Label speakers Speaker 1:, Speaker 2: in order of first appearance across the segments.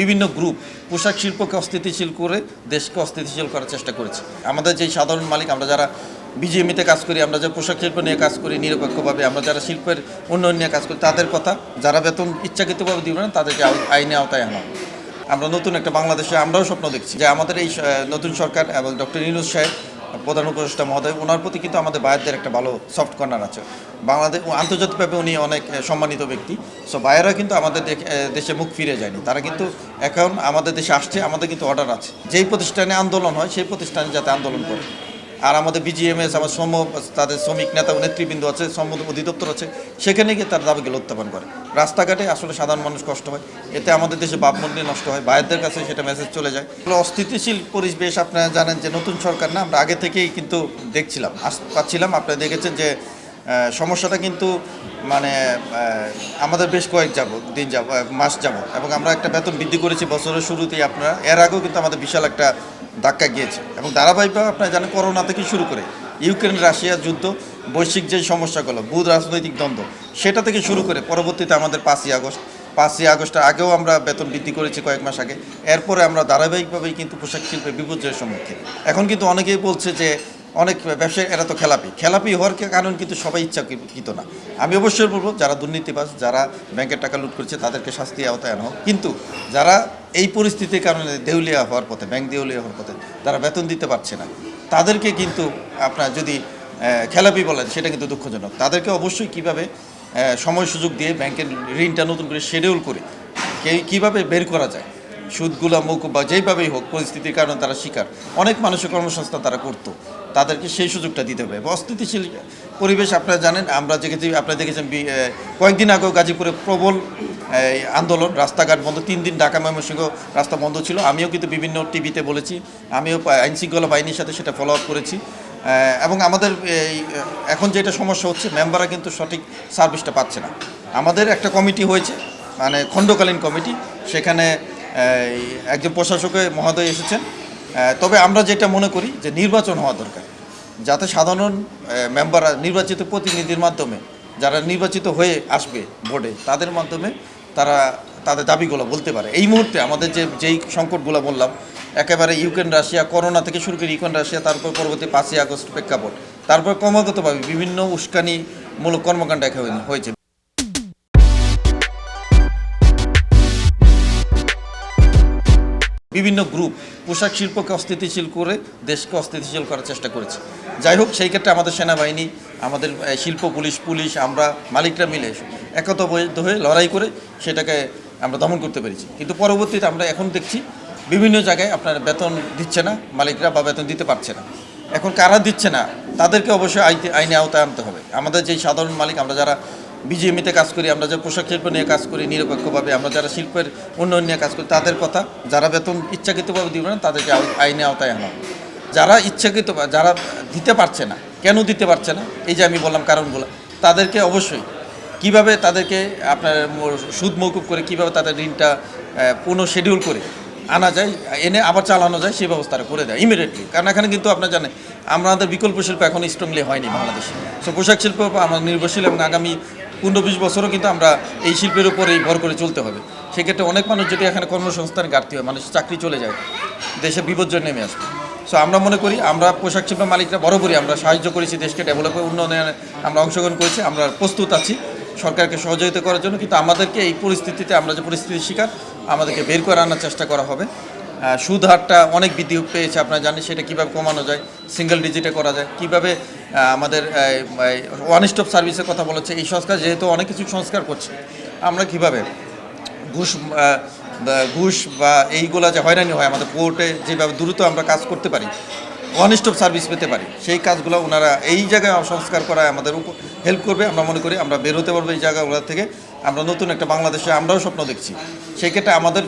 Speaker 1: বিভিন্ন গ্রুপ পোশাক শিল্পকে অস্থিতিশীল করে দেশকে অস্থিতিশীল করার চেষ্টা করেছে। আমাদের যেই সাধারণ মালিক, আমরা যারা বিজিএমিতে কাজ করি, আমরা যারা পোশাক শিল্প নিয়ে কাজ করি নিরপেক্ষভাবে, আমরা যারা শিল্পের উন্নয়ন নিয়ে কাজ করি, তাদের কথা যারা বেতন ইচ্ছাকৃতভাবে দিব না, তাদেরকে আইনে আওতায় আনা আমরা নতুন একটা বাংলাদেশে, আমরাও স্বপ্ন দেখছি যে আমাদের এই নতুন সরকার এবং ডক্টর ইনুস সাহেব প্রধান উপদেষ্টা মহোদয় ওনার প্রতি কিন্তু আমাদের বায়ারদের একটা ভালো সফট কর্নার আছে। বাংলাদেশ, আন্তর্জাতিকভাবে উনি অনেক সম্মানিত ব্যক্তি। সো বায়েরা কিন্তু আমাদের দেশে মুখ ফিরে যায়নি। তারা কিন্তু এখন আমাদের দেশে আসছে, আমাদের কিন্তু অর্ডার আছে। যেই প্রতিষ্ঠানে আন্দোলন হয়, সেই প্রতিষ্ঠানে যাতে আন্দোলন করে। আর আমাদের বিজিএমএস আমার শ্রম তাদের শ্রমিক নেতা ও নেতৃবৃন্দ আছে শ্রম অধিদপ্তর আছে, সেখানে গিয়ে তার দাবিগুলো উত্থাপন করে। রাস্তাঘাটে আসলে সাধারণ মানুষ কষ্ট হয়, এতে আমাদের দেশে ভাবমূল্য নষ্ট হয় বাইরের কাছে সেটা মেসেজ চলে যায়। অস্থিতিশীল পরিবেশ, আপনারা জানেন যে নতুন সরকার না, আমরা আগে থেকেই কিন্তু দেখছিলাম, আস পাচ্ছিলাম, আপনারা দেখেছেন যে সমস্যাটা কিন্তু মানে আমাদের বেশ কয়েক যাব, দিন যাব মাস যাব। এবং আমরা একটা বেতন বৃদ্ধি করেছি বছরের শুরুতেই আপনারা। এর আগেও কিন্তু আমাদের বিশাল একটা ধাক্কা গিয়েছে। এবং ধারাবাহিকভাবে আপনারা জানেন, করোনা থেকে শুরু করে ইউক্রেন, রাশিয়া যুদ্ধ, বৈশ্বিক যে সমস্যাগুলো ভূ রাজনৈতিক দ্বন্দ্ব, সেটা থেকে শুরু করে পরবর্তীতে আমাদের পাঁচই আগস্ট, পাঁচই আগস্টের আগেও আমরা বেতন বৃদ্ধি করেছি কয়েক মাস আগে। এরপরে আমরা ধারাবাহিকভাবেই কিন্তু পোশাক শিল্পের বিপর্যয়ের সম্মুখীন। এখন কিন্তু অনেকেই বলছে যে অনেক ব্যবসায়ী, এরা তো খেলাপি। খেলাপি হওয়ার কারণ কিন্তু সবাই ইচ্ছাকৃত না। আমি অবশ্যই বলব, যারা দুর্নীতিবাস যারা ব্যাংকের টাকা লুট করছে, তাদেরকে শাস্তি আওতায় আনা হোক। কিন্তু যারা এই পরিস্থিতির কারণে দেউলিয়া হওয়ার পথে, ব্যাংক দেউলিয়া হওয়ার পথে তারা বেতন দিতে পারছে না, তাদেরকে কিন্তু আপনার যদি খেলাপি বলেন, সেটা কিন্তু দুঃখজনক। তাদেরকে অবশ্যই কীভাবে সময় সুযোগ দিয়ে ব্যাংকের ঋণটা নতুন করে শিডিউল করে কীভাবে বের করা যায় সুদগুলো মৌকুব বা যেইভাবেই হোক পরিস্থিতির কারণে তারা শিকার। অনেক মানুষের কর্মসংস্থান তারা করতো। তাদেরকে সেই সুযোগটা দিতে হবে। অস্থিতিশীল পরিবেশ আপনারা জানেন, আমরা দেখেছি, আপনারা দেখেছেন কয়েকদিন আগেও গাজীপুরে প্রবল আন্দোলন। রাস্তাঘাট বন্ধ, তিন দিন ঢাকা ময়মনসিংহ রাস্তা বন্ধ ছিল। আমিও কিন্তু বিভিন্ন টিভিতে বলেছি। আমিও আইনশৃঙ্খলা বাহিনীর সাথে সেটা ফলো আপ করেছি। এবং আমাদের এখন যেটা সমস্যা হচ্ছে, মেম্বাররা কিন্তু সঠিক সার্ভিসটা পাচ্ছে না। আমাদের একটা কমিটি হয়েছে মানে খণ্ডকালীন কমিটি। সেখানে একজন প্রশাসকের মহোদয় এসেছেন। তবে আমরা যেটা মনে করি যে নির্বাচন হওয়া দরকার। যাতে সাধারণ মেম্বাররা, নির্বাচিত প্রতিনিধির মাধ্যমে যারা নির্বাচিত হয়ে আসবে ভোটে, তাদের মাধ্যমে তারা তাদের দাবিগুলো বলতে পারে। এই মুহূর্তে আমাদের যে, যেই সংকটগুলো বললাম, একেবারে ইউক্রেন, রাশিয়া, করোনা থেকে শুরু করে ইউক্রেন রাশিয়া, তারপর পরবর্তী পাঁচই আগস্ট প্রেক্ষাপট, তারপর ক্রমাগতভাবে বিভিন্ন উস্কানিমূলক কর্মকাণ্ড একে হয়েছে। বিভিন্ন গ্রুপ পোশাক শিল্পকে অস্থিতিশীল করে দেশকে অস্থিতিশীল করার চেষ্টা করেছে। যাই হোক, সেই ক্ষেত্রে আমাদের সেনাবাহিনী, আমাদের শিল্প পুলিশ পুলিশ, আমরা মালিকরা মিলে একতাবদ্ধ হয়ে লড়াই করে সেটাকে আমরা দমন করতে পেরেছি। কিন্তু পরবর্তীতে আমরা এখন দেখছি বিভিন্ন জায়গায় আপনার বেতন দিচ্ছে না, মালিকরা বা বেতন দিতে পারছে না। এখন কারা দিচ্ছে না, তাদেরকে অবশ্যই আইনে আওতায় আনতে হবে। আমাদের যেই সাধারণ মালিক, আমরা যারা বিজিএমিতে কাজ করি, আমরা যারা পোশাক শিল্প নিয়ে কাজ করি, নিরপেক্ষভাবে আমরা যারা শিল্পের উন্নয়ন নিয়ে কাজ করি, তাদের কথা, যারা বেতন ইচ্ছাকৃতভাবে দিবে না, তাদেরকে আইনে আওতায় আনা যারা ইচ্ছাকৃত, যারা দিতে পারছে না, কেন দিতে পারছে না, এই যে আমি বললাম কারণগুলো, তাদেরকে অবশ্যই কীভাবে তাদেরকে আপনার সুদ মৌকুব করে, কীভাবে তাদের ঋণটা পুনঃ শিডিউল করে আনা যায়, এনে আবার চালানো যায়, সেই ব্যবস্থাটা করে দেয় ইমিডিয়েটলি কারণ এখানে কিন্তু আপনার জানেন, আমাদের বিকল্প শিল্প এখন স্ট্রংলি হয়নি বাংলাদেশে। সো পোশাক শিল্প, আমরা নির্ভরশীল এবং আগামী পনেরো বিশ বছরও কিন্তু আমরা এই শিল্পের উপরেই ভর করে চলতে হবে। সেক্ষেত্রে অনেক মানুষ যদি এখানে কর্মসংস্থান ঘাটতি হয় মানুষ চাকরি চলে যায়, দেশে বিপর্যয় নেমে আসবে সো আমরা মনে করি আমরা পোশাক শিল্প মালিকরা বরাবরই আমরা সাহায্য করেছি দেশকে ডেভেলপে উন্নয়নে আমরা অংশগ্রহণ করেছি, আমরা প্রস্তুত আছি সরকারকে সহযোগিতা করার জন্য। কিন্তু আমাদেরকে এই পরিস্থিতিতে আমরা যে পরিস্থিতির শিকার, আমাদেরকে বের করে আনার চেষ্টা করা হবে। সুদ হারটা অনেক বৃদ্ধি পেয়েছে, আপনারা জানেন সেটা কীভাবে কমানো যায় সিঙ্গেল ডিজিটে করা যায়, কীভাবে আমাদের ওয়ান স্টপ সার্ভিসের কথা বলেছে। এই সংস্কার যেহেতু অনেক কিছু সংস্কার করছে, আমরা কীভাবে ঘুষ ঘুষ বা এইগুলা যে হয়রানি হয় আমাদের কোর্টে, যেভাবে দ্রুত আমরা কাজ করতে পারি ওয়ান স্টপ সার্ভিস পেতে পারি, সেই কাজগুলো ওনারা এই জায়গায় সংস্কার করায় আমাদের হেল্প করবে। আমরা মনে করি আমরা বেরোতে পারব এই জায়গাগুলো থেকে। আমরা নতুন একটা বাংলাদেশে আমরাও স্বপ্ন দেখছি। সেই ক্ষেত্রে আমাদের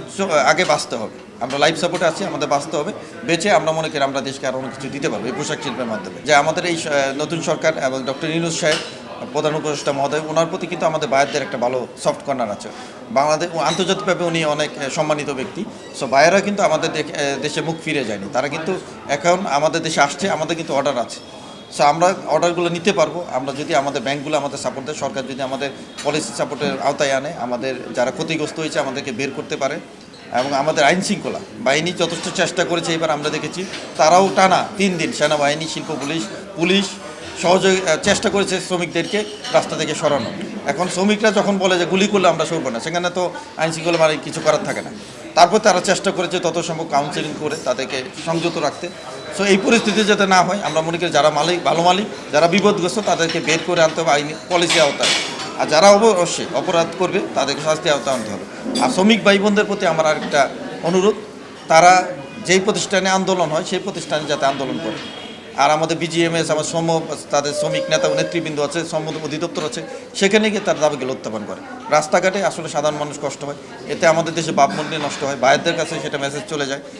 Speaker 1: আগে বাঁচতে হবে। আমরা লাইফ সাপোর্টে আছি, আমাদের বাঁচতে হবে। বেঁচে আমরা মনে করি আমরা দেশকে আরও অনেক কিছু দিতে পারব এই পোশাক শিল্পের মাধ্যমে। যে আমাদের এই নতুন সরকার এবং ডক্টর ইনুস সাহেব, প্রধান উপদেষ্টা মহোদয় ওনার প্রতি কিন্তু আমাদের বায়ারদের একটা ভালো সফট কর্নার আছে। বাংলাদেশ আন্তর্জাতিকভাবে উনি অনেক সম্মানিত ব্যক্তি। সো বায়াররা কিন্তু আমাদের দেশে মুখ ফিরে যায়নি। তারা কিন্তু এখন আমাদের দেশে আসছে, আমাদের কিন্তু অর্ডার আছে। সো আমরা অর্ডারগুলো নিতে পারব। আমরা যদি আমাদের ব্যাংকগুলো আমাদের সাপোর্ট দেয়, সরকার যদি আমাদের পলিসি সাপোর্টের আওতায় আনে, আমাদের যারা ক্ষতিগ্রস্ত হয়েছে, আমাদেরকে বের করতে পারে। এবং আমাদের আইন শৃঙ্খলা, বাহিনী যথেষ্ট চেষ্টা করেছে, এবার আমরা দেখেছি তারাও টানা তিন দিন সেনাবাহিনী, শিল্প পুলিশ পুলিশ সহযোগী চেষ্টা করেছে শ্রমিকদেরকে রাস্তা থেকে সরানো এখন শ্রমিকরা যখন বলে যে গুলি করলে আমরা সরবো না, সেখানে তো আইন শৃঙ্খলা মানে কিছু করার থাকে না। তারপর তারা চেষ্টা করেছে তত সম্ভব কাউন্সিলিং করে তাদেরকে সংযত রাখতে। সো এই পরিস্থিতি যাতে না হয়, আমরা মনে করি যারা মালিক, ভালো মালিক, যারা বিপদগ্রস্ত, তাদেরকে বের করে আনতে হবে আইনি পলিসি আওতায়। আর যারা অবশ্যই অপরাধ করবে, তাদেরকে শাস্তি আওতায় আনতে হবে। আর শ্রমিক ভাই বোনদের প্রতি আমার আরেকটা অনুরোধ, তারা যেই প্রতিষ্ঠানে আন্দোলন হয়, সেই প্রতিষ্ঠানে যাতে আন্দোলন করে। আর আমাদের বিজিএমএস আমার শ্রম তাদের শ্রমিক নেতা নেতৃবৃন্দ আছে শ্রম অধিদপ্তর আছে, সেখানে গিয়ে তার দাবিগুলো উত্থাপন করে। রাস্তাঘাটে আসলে সাধারণ মানুষ কষ্ট হয়, এতে আমাদের দেশে ভাবমূল্য নষ্ট হয় বাইরের কাছে সেটা মেসেজ চলে যায়।